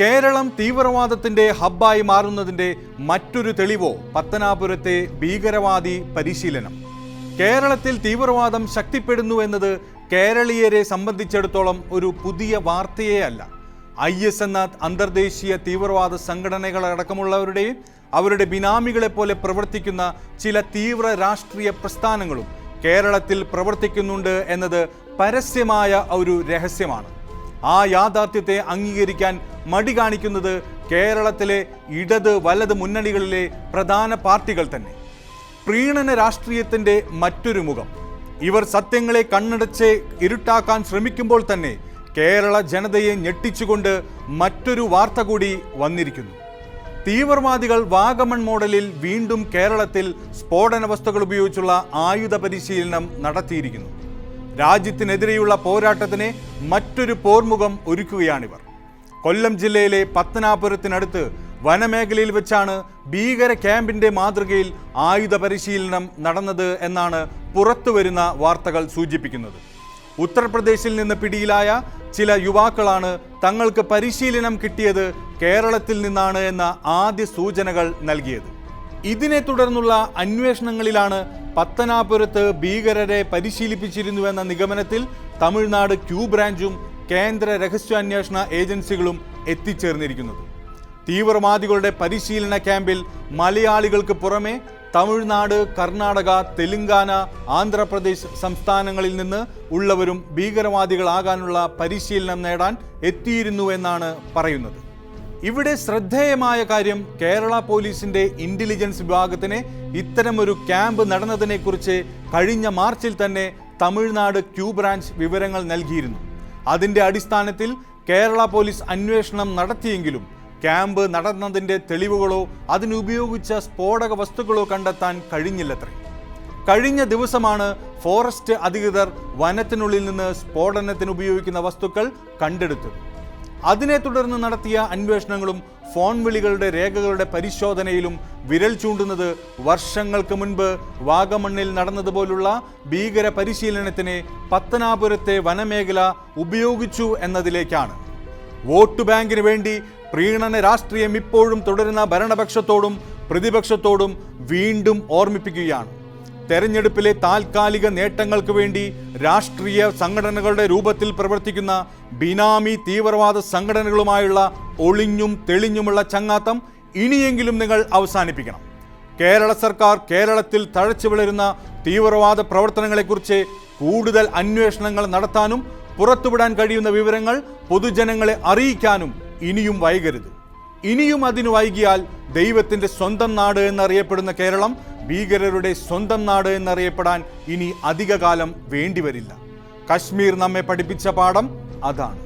കേരളം തീവ്രവാദത്തിന്റെ ഹബ്ബായി മാറുന്നതിന്റെ മറ്റൊരു തെളിവോ പത്തനാപുരത്തെ ഭീകരവാദി പരിശീലനം. കേരളത്തിൽ തീവ്രവാദം ശക്തിപ്പെടുന്നു എന്നത് കേരളീയരെ സംബന്ധിച്ചിടത്തോളം ഒരു പുതിയ വാർത്തയേ അല്ല. ഐ എസ് എന്ന അന്തർദേശീയ തീവ്രവാദ സംഘടനകളടക്കമുള്ളവരുടെയും അവരുടെ ബിനാമികളെ പോലെ പ്രവർത്തിക്കുന്ന ചില തീവ്ര രാഷ്ട്രീയ പ്രസ്ഥാനങ്ങളും കേരളത്തിൽ പ്രവർത്തിക്കുന്നുണ്ട് എന്നത് പരസ്യമായ ഒരു രഹസ്യമാണ്. ആ യാഥാർത്ഥ്യത്തെ അംഗീകരിക്കാൻ മടി കാണിക്കുന്നത് കേരളത്തിലെ ഇടത് വലത് മുന്നണികളിലെ പ്രധാന പാർട്ടികൾ തന്നെ. പ്രീണന രാഷ്ട്രീയത്തിന്റെ മറ്റൊരു മുഖം. ഇവർ സത്യങ്ങളെ കണ്ണടച്ച് ഇരുട്ടാക്കാൻ ശ്രമിക്കുമ്പോൾ തന്നെ കേരള ജനതയെ ഞെട്ടിച്ചുകൊണ്ട് മറ്റൊരു വാർത്ത കൂടി വന്നിരിക്കുന്നു. തീവ്രവാദികൾ വാഗമൺ മോഡലിൽ വീണ്ടും കേരളത്തിൽ സ്ഫോടന വസ്തുക്കൾ ഉപയോഗിച്ചുള്ള ആയുധ പരിശീലനം നടത്തിയിരിക്കുന്നു. രാജ്യത്തിനെതിരെയുള്ള പോരാട്ടത്തിന് മറ്റൊരു പോർമുഖം ഒരുക്കുകയാണിവർ. കൊല്ലം ജില്ലയിലെ പത്തനാപുരത്തിനടുത്ത് വനമേഖലയിൽ വെച്ചാണ് ഭീകര ക്യാമ്പിന്റെ മാതൃകയിൽ ആയുധ പരിശീലനം നടന്നത് എന്നാണ് പുറത്തുവരുന്ന വാർത്തകൾ സൂചിപ്പിക്കുന്നത്. ഉത്തർപ്രദേശിൽ നിന്ന് പിടിയിലായ ചില യുവാക്കളാണ് തങ്ങൾക്ക് പരിശീലനം കിട്ടിയത് കേരളത്തിൽ നിന്നാണ് എന്ന ആദ്യ സൂചനകൾ നൽകിയത്. ഇതിനെ തുടർന്നുള്ള അന്വേഷണങ്ങളിലാണ് പത്തനാപുരത്ത് ഭീകരരെ പരിശീലിപ്പിച്ചിരുന്നുവെന്ന നിഗമനത്തിൽ തമിഴ്നാട് ക്യൂ ബ്രാഞ്ചും കേന്ദ്ര രഹസ്യാന്വേഷണ ഏജൻസികളും എത്തിച്ചേർന്നിരിക്കുന്നത്. തീവ്രവാദികളുടെ പരിശീലന ക്യാമ്പിൽ മലയാളികൾക്ക് പുറമെ തമിഴ്നാട് കർണാടക തെലുങ്കാന ആന്ധ്രാപ്രദേശ് സംസ്ഥാനങ്ങളിൽ നിന്ന് ഉള്ളവരും ഭീകരവാദികളാകാനുള്ള പരിശീലനം നേടാൻ എത്തിയിരുന്നു എന്നാണ് പറയുന്നത്. ഇവിടെ ശ്രദ്ധേയമായ കാര്യം കേരള പോലീസിന്റെ ഇന്റലിജൻസ് വിഭാഗത്തിന് ഇത്തരമൊരു ക്യാമ്പ് നടന്നതിനെക്കുറിച്ച് കഴിഞ്ഞ മാർച്ചിൽ തന്നെ തമിഴ്നാട് ക്യൂ ബ്രാഞ്ച് വിവരങ്ങൾ നൽകിയിരുന്നു. അതിന്റെ അടിസ്ഥാനത്തിൽ കേരള പോലീസ് അന്വേഷണം നടത്തിയെങ്കിലും ക്യാമ്പ് നടന്നതിന്റെ തെളിവുകളോ അതിനുപയോഗിച്ച സ്ഫോടക വസ്തുക്കളോ കണ്ടെത്താൻ കഴിഞ്ഞില്ലത്രേ. കഴിഞ്ഞ ദിവസമാണ് ഫോറസ്റ്റ് അധികൃതർ വനത്തിനുള്ളിൽ നിന്ന് സ്ഫോടനത്തിന് ഉപയോഗിക്കുന്ന വസ്തുക്കൾ കണ്ടെടുത്തത്. അതിനെ തുടർന്ന് നടത്തിയ അന്വേഷണങ്ങളും ഫോൺ വിളികളുടെ രേഖകളുടെ പരിശോധനയിലും വിരൽ ചൂണ്ടുന്നത് വർഷങ്ങൾക്ക് മുൻപ് വാഗമണ്ണിൽ നടന്നതുപോലുള്ള ഭീകര പരിശീലനത്തിന് പത്തനാപുരത്തെ വനമേഖല ഉപയോഗിച്ചു എന്നതിലേക്കാണ്. വോട്ട് ബാങ്കിന് വേണ്ടി പ്രീണന രാഷ്ട്രീയം ഇപ്പോഴും തുടരുന്ന ഭരണപക്ഷത്തോടും പ്രതിപക്ഷത്തോടും വീണ്ടും ഓർമ്മിപ്പിക്കുകയാണ്. തെരഞ്ഞെടുപ്പിലെ താൽക്കാലിക നേട്ടങ്ങൾക്ക് വേണ്ടി രാഷ്ട്രീയ സംഘടനകളുടെ രൂപത്തിൽ പ്രവർത്തിക്കുന്ന ബിനാമി തീവ്രവാദ സംഘടനകളുമായുള്ള ഒളിഞ്ഞും തെളിഞ്ഞുമുള്ള ചങ്ങാത്തം ഇനിയെങ്കിലും നിങ്ങൾ അവസാനിപ്പിക്കണം. കേരള സർക്കാർ കേരളത്തിൽ തഴച്ചു വളരുന്ന തീവ്രവാദ പ്രവർത്തനങ്ങളെക്കുറിച്ച് കൂടുതൽ അന്വേഷണങ്ങൾ നടത്താനും പുറത്തുവിടാൻ കഴിയുന്ന വിവരങ്ങൾ പൊതുജനങ്ങളെ അറിയിക്കാനും ഇനിയും വൈകരുത്. ഇനിയും അതിന് വൈകിയാൽ ദൈവത്തിന്റെ സ്വന്തം നാട് എന്നറിയപ്പെടുന്ന കേരളം ഭീകരരുടെ സ്വന്തം നാട് എന്നറിയപ്പെടാൻ ഇനി അധികകാലം വേണ്ടിവരില്ല. കശ്മീർ നമ്മെ പഠിപ്പിച്ച പാഠം അതാണ്.